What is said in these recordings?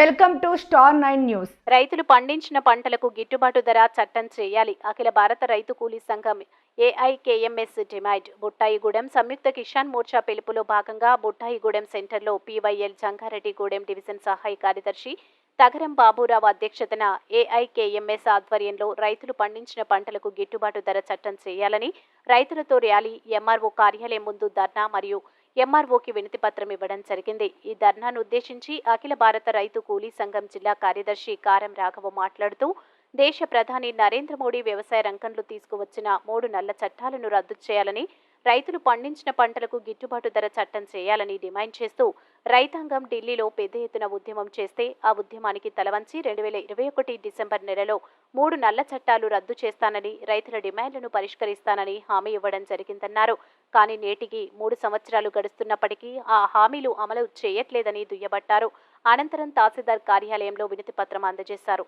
Welcome to star nine news. రైతులు పండించిన పంటలకు గిట్టుబాటు ధర చట్టం చేయాలి. అఖిల భారత రైతు కూలీ సంఘం ఏఐకేఎంఎస్ డిమాండ్. బుట్టాయిగూడెం సంయుక్త కిసాన్ మోర్చా పిలుపులో భాగంగా బుట్టాయిగూడెం సెంటర్లో పీవైఎల్ జంగారెడ్డిగూడెం డివిజన్ సహాయ కార్యదర్శి తగరం బాబురావు అధ్యక్షతన ఏఐకేఎంఎస్ ఆధ్వర్యంలో రైతులు పండించిన పంటలకు గిట్టుబాటు ధర చట్టం చేయాలని రైతులతో ర్యాలీ ఎంఆర్ఓ కార్యాలయం ముందు ధర్నా మరియు ఎంఆర్ఓకి వినతి పత్రం ఇవ్వడం జరిగింది. ఈ ధర్నాను ఉద్దేశించి అఖిల భారత రైతు కూలీ సంఘం జిల్లా కార్యదర్శి కారం రాఘవ మాట్లాడుతూ దేశ ప్రధాని నరేంద్ర మోడీ వ్యవసాయ రంగంలో తీసుకువచ్చిన మూడు నల్ల చట్టాలను రద్దు చేయాలని రైతులు పండించిన పంటలకు గిట్టుబాటు ధర చట్టం చేయాలని డిమాండ్ చేస్తూ రైతాంగం ఢిల్లీలో పెద్ద ఎత్తున ఉద్యమం చేస్తే ఆ ఉద్యమానికి తలవంచి రెండు వేల ఇరవై ఒకటి డిసెంబర్ నెలలో మూడు నల్ల చట్టాలు రద్దు చేస్తానని రైతుల డిమాండ్లను పరిష్కరిస్తానని హామీ ఇవ్వడం జరిగిందన్నారు. కానీ నేటికి మూడు సంవత్సరాలు గడుస్తున్నప్పటికీ ఆ హామీలు అమలు చేయట్లేదని దుయ్యబట్టారు. అనంతరం తహసీల్దార్ కార్యాలయంలో వినతి పత్రం అందజేశారు.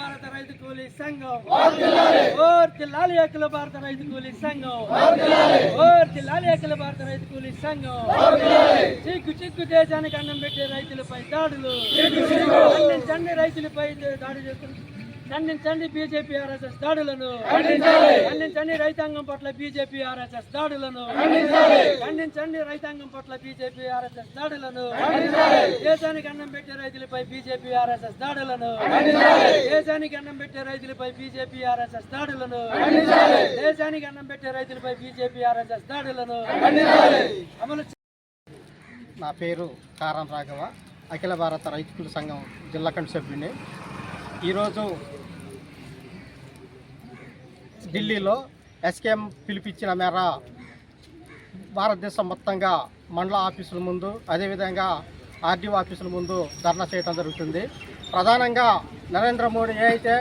భారత రైతు కూలీ సంఘం. భారత రైతు కూలీ సంఘం. భారత రైతు కూలీ సంఘం. చిక్కు చిక్కు దేశానికి అన్నం పెట్టే రైతులపై దాడులు. రైతులపై దాడి చేస్తున్నారు. ఖండించండి బీజేపీ ఆర్ఎస్ఎస్ దాడులను. ఖండించండి రైతాంగం పట్ల బీజేపీ ఆర్ఎస్ఎస్ దాడులను. ఖండించండి రైతాంగం పట్ల బీజేపీ ఆర్ఎస్ఎస్ దాడులను. దేశానికి అన్నం పెట్టే రైతులపై బీజేపీ ఆర్ఎస్ఎస్ దాడులను. దేశానికి అన్నం పెట్టే రైతులపై బీజేపీ ఆర్ఎస్ఎస్ దాడులను. దేశానికి అన్నం పెట్టే రైతులపై బీజేపీ ఆర్ఎస్ఎస్ దాడులను. అమలు నా పేరు కారం రాఘవ. అఖిల భారత రైతుల సంఘం జిల్లా కమిటీ సభ్యుని ఈరోజు ఢిల్లీలో ఎస్కేఎం పిలిపించిన మేర భారతదేశం మొత్తంగా మండల ఆఫీసుల ముందు అదేవిధంగా ఆర్డీఓ ఆఫీసుల ముందు ధర్నా చేయడం జరుగుతుంది. ప్రధానంగా నరేంద్ర మోడీ ఏ అయితే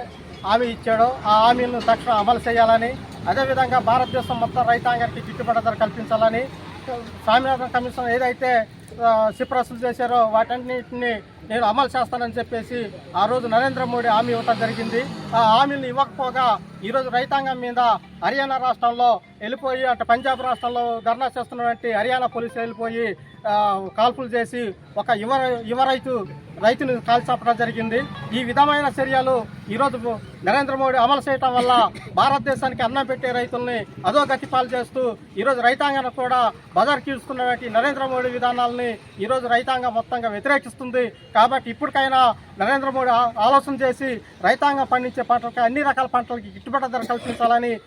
హామీ ఇచ్చాడో ఆ హామీలను తక్షణం అమలు చేయాలని అదేవిధంగా భారతదేశం మొత్తం రైతాంగానికి గిట్టుబాటు ధర కల్పించాలని స్వామినాథన్ కమిషన్ ఏదైతే సిఫారసులు చేశారో వాటన్నిటిని నేను అమలు చేస్తానని చెప్పేసి ఆ రోజు నరేంద్ర మోడీ హామీ ఇవ్వటం జరిగింది. హామీలను ఇవ్వకపోగా ఈరోజు రైతాంగం మీద హర్యానా రాష్ట్రంలో వెళ్ళిపోయి అంటే పంజాబ్ రాష్ట్రంలో ధర్నా చేస్తున్నటువంటి హర్యానా పోలీసులు వెళ్ళిపోయి కాల్పులు చేసి ఒక యువ యువ రైతు రైతును కాల్చపడం జరిగింది. ఈ విధమైన చర్యలు ఈరోజు నరేంద్ర మోడీ అమలు చేయటం వల్ల భారతదేశానికి అన్నం పెట్టే రైతుల్ని అదో గతి పాలు చేస్తూ ఈరోజు రైతాంగాన్ని కూడా బజార్ కీల్చుకున్నటువంటి నరేంద్ర మోడీ విధానాలని ఈరోజు రైతాంగం మొత్తంగా వ్యతిరేకిస్తుంది. కాబట్టి ఇప్పటికైనా నరేంద్ర మోడీ ఆలోచన చేసి రైతాంగం పండించే పంటలకి అన్ని రకాల పంటలకి గిట్టుబాటు ధర కల్పించాలని